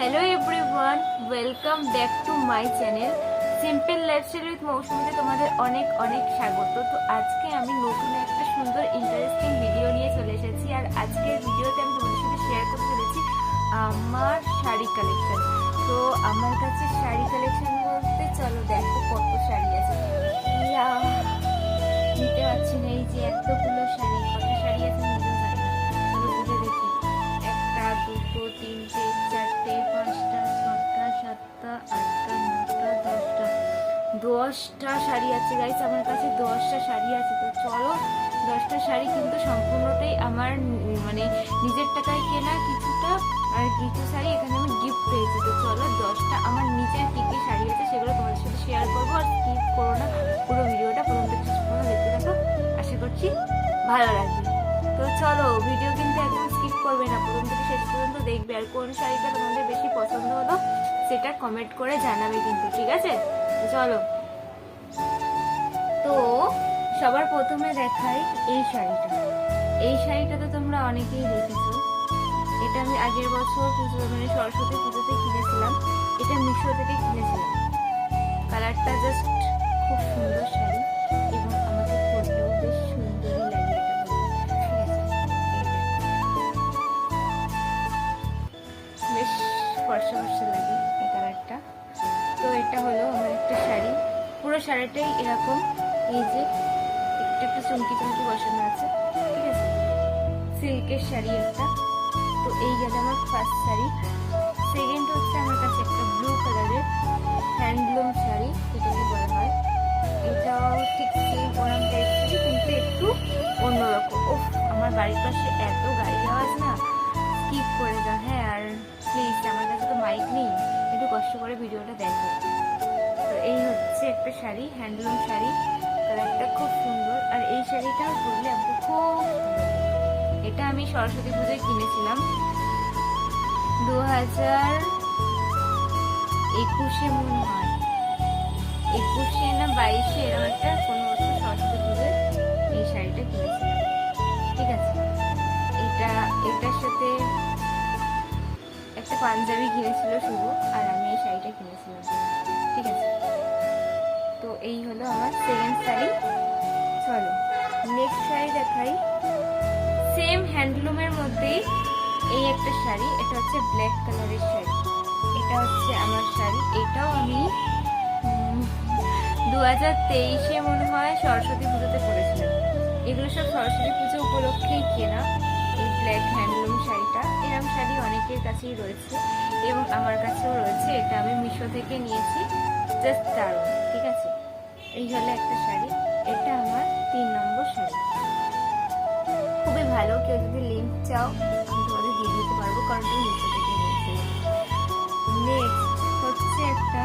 Hello everyone welcome back to my channel simple lifestyle with মৌসুমিতে তোমাদের অনেক অনেক স্বাগত। তো আজকে আমি নতুন একটা সুন্দর ইন্টারেস্টিং ভিডিও নিয়ে চলে এসেছি আর আজকের ভিডিওতে আমি তোমাদের সাথে শেয়ার করতে চলেছি আমার শাড়ি কালেকশন তো আমার কাছে শাড়ি কালেকশন বলতে চলো দেখো কত শাড়ি আছে। নিতে পারছি না এই যে এতগুলো শাড়ি কত শাড়ি আছে। তিনটে, চারটে, পাঁচটা, ছটা, সাতটা, আটটা, নটা, দশটা। দশটা শাড়ি আছে গাইস আমার কাছে দশটা শাড়ি আছে। তো চলো, দশটা শাড়ি কিন্তু সম্পূর্ণটাই আমার মানে নিজের টাকায় কেনা কিছুটা, আর কিছু শাড়ি এখানে আমি গিফট পেয়েছি। তো চলো, দশটা আমার নিজের কী কী শাড়ি আছে সেগুলো তোমাদের সাথে শেয়ার করব। আর স্কিপ করো না, পুরো ভিডিওটা প্রথম থেকে দেখতে থাকো। আশা করছি ভালো লাগবে। তো চলো ভিডিও কিন্তু একদম স্কিপ করবে না। প্রথম থেকে শেষ পর্যন্ত দেখবে আর কোন শাড়িটা তোমাদের বেশি পছন্দ হলো, সেটা কমেন্ট করে জানাবে কিন্তু, ঠিক আছে? চলো। তো সবার প্রথমে দেখাই এই শাড়িটা। এই শাড়িটা তো তোমরা অনেকেই দেখেছ। এটা আমি আগের বছর পুজো মানে সরস্বতী পুজোতে কিনেছিলাম। এটা মিশো থেকে কিনেছিলাম। শাড়িটাই এরকম, এই যে একটু একটু চুমকি চুমকি বসানো আছে, ঠিক আছে? সিল্কের শাড়ি একটা, তো এই গেল আমার ফার্স্ট শাড়ি। সেকেন্ড হচ্ছে আমার কাছে একটা ব্লু কালারের হ্যান্ডলুম শাড়ি, এটাকে বলা হয়। শাড়ি, হ্যান্ডলুম শাড়ি, কালারটা খুব সুন্দর। আর এই শাড়িটা পরলে খুব এটা আমি সরস্বতী পুজোয় কিনেছিলাম। দু হাজার একুশে মনে হয়। একুশে না বাইশে এরকম একটা কোনো বছর সরস্বতী পুজোয় এই শাড়িটা কিনেছিলাম। ঠিক আছে? এটা, এটার সাথে একটা পাঞ্জাবি কিনেছিল শুভ। দেখাই। সেম হ্যান্ডলুমের মধ্যেই এই একটা শাড়ি, এটা হচ্ছে ব্ল্যাক কালারের শাড়ি। এটা হচ্ছে আমার শাড়ি। এটাও আমি দু হাজার তেইশে মনে হয় সরস্বতী পুজোতে পরেছিলাম। এগুলো সব সরস্বতী পুজো উপলক্ষেই কেনা, এই ব্ল্যাক হ্যান্ডলুম শাড়িটা। এরম শাড়ি অনেকের কাছেই রয়েছে এবং আমার কাছেও রয়েছে। এটা আমি মিশো থেকে নিয়েছি জাস্ট দারুণ, ঠিক আছে? এই হলো একটা শাড়ি। এটা আমার তিন নম্বর শাড়ি। ভালো কেউ যদি লিঙ্ক চাও, আমি তোমাদের দিয়ে দিতে পারব, কারণ তুমি মিশো থেকে নিয়েছিলে নেক্সট হচ্ছে একটা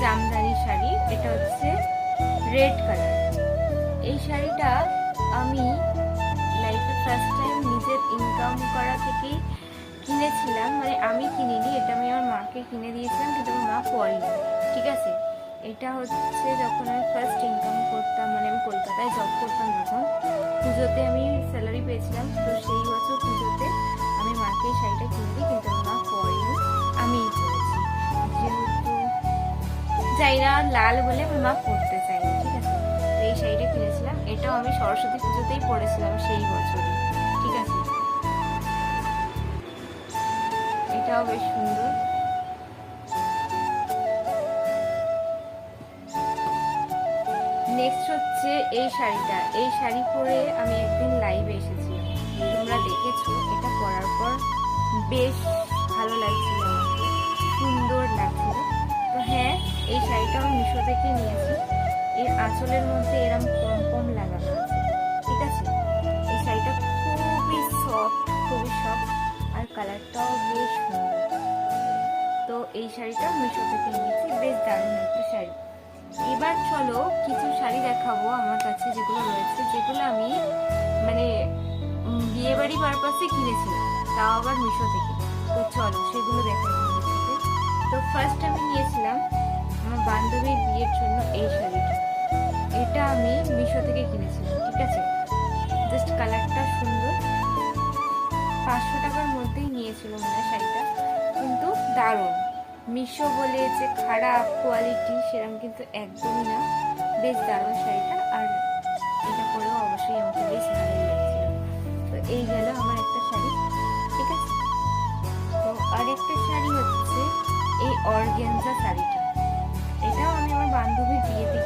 জামদানি শাড়ি। এটা হচ্ছে রেড কালার এই শাড়িটা আমি লাইফে ফার্স্ট টাইম নিজের ইনকাম করা থেকেই কিনেছিলাম। মানে আমি কিনিনি, এটা আমি আমার মাকে কিনে দিয়েছিলাম, কিন্তু আমার মা পরেনি ঠিক আছে? এটা হচ্ছে যখন আমি ফার্স্ট ইনকাম করতাম মানে আমি কলকাতায় জব করতাম যখন, পুজোতে আমি স্যালারি পেয়েছিলাম, তো সেই বছর পুজোতে আমি মাকে শাড়িটা কিনে দিই কিন্তু আমার মা পরেনি যেহেতু যাই না লাল বলে আমার মা পরতে চাইনি ঠিক আছে? তো এই শাড়িটা কিনেছিলাম, এটাও আমি সরস্বতী পুজোতেই পরেছিলাম সেই বছরে, ঠিক আছে? এটাও বেশ সুন্দর। হচ্ছে এই শাড়িটা। এই শাড়ি পরে আমি একদিন লাইভে এসেছি। তোমরা দেখেছ, এটা পরার পর বেশ ভালো লাগছিল সুন্দর লাগছিল। তো হ্যাঁ এই শাড়িটা আমি মিশো থেকে নিয়েছি। এর আঁচলের মধ্যে এরম কম কম লাগানো আছে। ঠিক আছে? এই শাড়িটা খুবই সফট খুবই সফট আর কালারটাও বেশ সুন্দর। তো এই শাড়িটা মিশো থেকে নিয়েছি। বেশ দারুণ একটা শাড়ি। এবার চলো কিছু শাড়ি দেখাবো আমার কাছে যেগুলো রয়েছে, যেগুলো আমি মানে বিয়ে বাড়ি পারপাসে কিনেছিলাম, তাও আবার মিশো থেকে। তো চলো সেগুলো দেখাই তো ফার্স্ট আমি নিয়েছিলাম আমার বান্ধবীর বিয়ের জন্য এই শাড়িটা। এটা আমি মিশো থেকে কিনেছিলাম, ঠিক আছে? জাস্ট কালারটা সুন্দর। পাঁচশো টাকার মধ্যেই নিয়েছিল মনে শাড়িটা, কিন্তু দারুণ। মিশো বলে যে খারাপ কোয়ালিটি সেরকম কিন্তু একদমই না। বেশ দারুণ শাড়িটা। আর এটা পরেও অবশ্যই আমাকে বেশ ভালো লাগছিল। তো এই গেল আমার একটা শাড়ি, ঠিক আছে? তো আরেকটা শাড়ি হচ্ছে এই অর্গেনজা শাড়িটা। এটাও আমি আমার বান্ধবীর বিয়েতে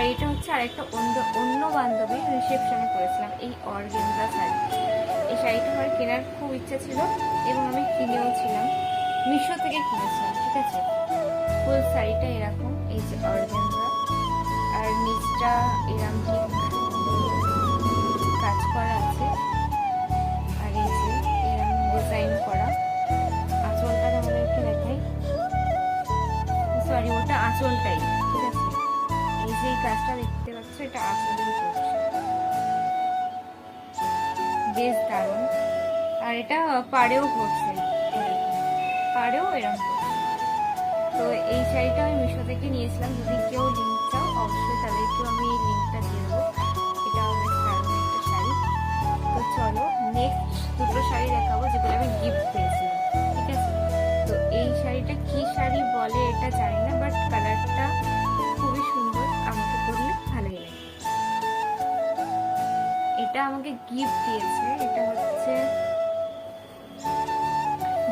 আর এটা হচ্ছে আরেকটা অন্য অন্য বান্ধবীর রিসেপশনে করেছিলাম এই অর্গেনজা শাড়ি এই শাড়িটা আমার কেনার খুব ইচ্ছা ছিল এবং আমি কিনেও ছিলাম। মিশো থেকে কিনেছিলাম, ঠিক আছে? ফুল শাড়িটা এরকম, এই যে অর্গেনজা আর নিচটা এরকম ঠিক কাজ করা আছে। আর এই যে এরকম ডিজাইন করা। আঁচলটা তোমাদেরকে দেখাই। সরি ওটা আঁচলটাই। কাজটা দেখতে পাচ্ছ, এটা করছে। বেশ দারুণ। আর এটা পাড়েও করছে পাড়েও এরকম তো এই শাড়িটা আমি মিশো থেকে নিয়েছিলাম। যদি কেউ লিঙ্ক চাও, অবশ্যই তাদেরকেও আমি এই লিঙ্কটা দিয়ে দেবো। এটা বেশ দারুণ একটা শাড়ি। তো চলো নেক্সট দুটো শাড়ি দেখাবো, যেগুলো আমি গিফট গিফট দিয়েছে, এটা হচ্ছে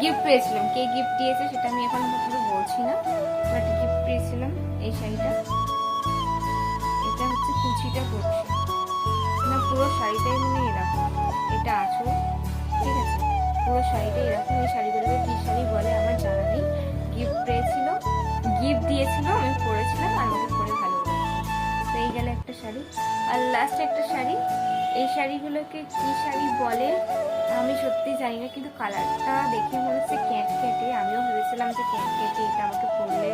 গিফট পেয়েছিলাম। কে গিফট দিয়েছে সেটা আমি এখন পর্যন্ত বলছি না বাট গিফট পেয়েছিলাম এই শাড়িটা। এটা হচ্ছে কুচিটা করছে না, পুরো শাড়িটাই মানে এরকম, এটা আঁচল, ঠিক আছে? পুরো শাড়িটা এরকম, এই শাড়িগুলোকে কী শাড়ি বলে আমার জানা নেই। গিফট পেয়েছিল গিফট দিয়েছিল, আমি পরেছিলাম, আর আমাকে পরে ভালো তো এই গেল একটা শাড়ি। আর লাস্ট একটা শাড়ি শাড়িগুলোকে কী শাড়ি বলে, আমি সত্যি জানি না, কিন্তু কালারটা দেখে মনে হচ্ছে ক্যাট কেটে আমিও ভেবেছিলাম যে ক্যাট কেটে এটা আমাকে পরলে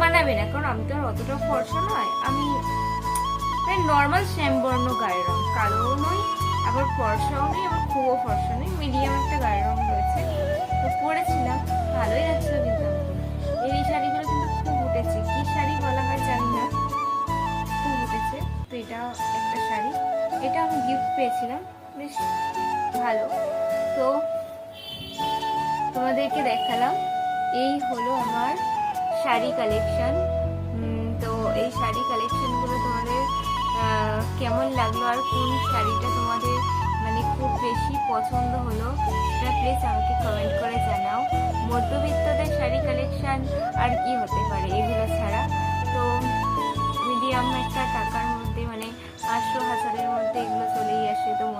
মানাবে না, কারণ আমি তো আর অতটা ফর্সা নয়। আমি মানে নর্মাল শ্যামবর্ণ গায়ের রং কালোও নয় আবার ফর্সাও নেই, আবার খুবও ফর্সা নেই মিডিয়াম একটা গায়ের রং রয়েছে। তো পরেছিলাম, ভালোই লাগছিল কিন্তু এই শাড়িগুলো পেয়েছিলাম। বেশ ভালো। তো তোমাদেরকে দেখালাম। এই হলো আমার শাড়ি কালেকশন তো এই শাড়ি কালেকশনগুলো তোমাদের কেমন লাগল আর কোন শাড়িটা তোমাদের মানে খুব বেশি পছন্দ হলো সেটা প্লিজ আমাকে কমেন্ট করে জানাও। মধ্যবিত্তদের শাড়ি কালেকশন আর কি হতে পারে এগুলো ছাড়া?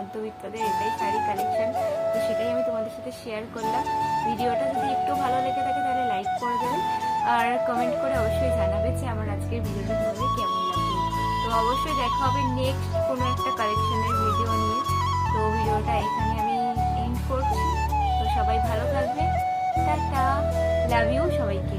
মধ্যবিত্তদের এটাই শাড়ি কালেকশন তো সেটাই আমি তোমাদের সাথে শেয়ার করলাম। ভিডিওটা যদি একটু ভালো লেগে থাকে তাহলে লাইক করে দেবে। আর কমেন্ট করে অবশ্যই জানাবে যে আমার আজকের ভিডিওটা তোমাদের কেমন লাগল। তো অবশ্যই দেখা হবে নেক্সট কোনো একটা কালেকশনের ভিডিও নিয়ে। তো ভিডিওটা এখানে আমি এন্ড করছি। তো সবাই ভালো থাকবে। টাটা। লাভ ইউ সবাইকে।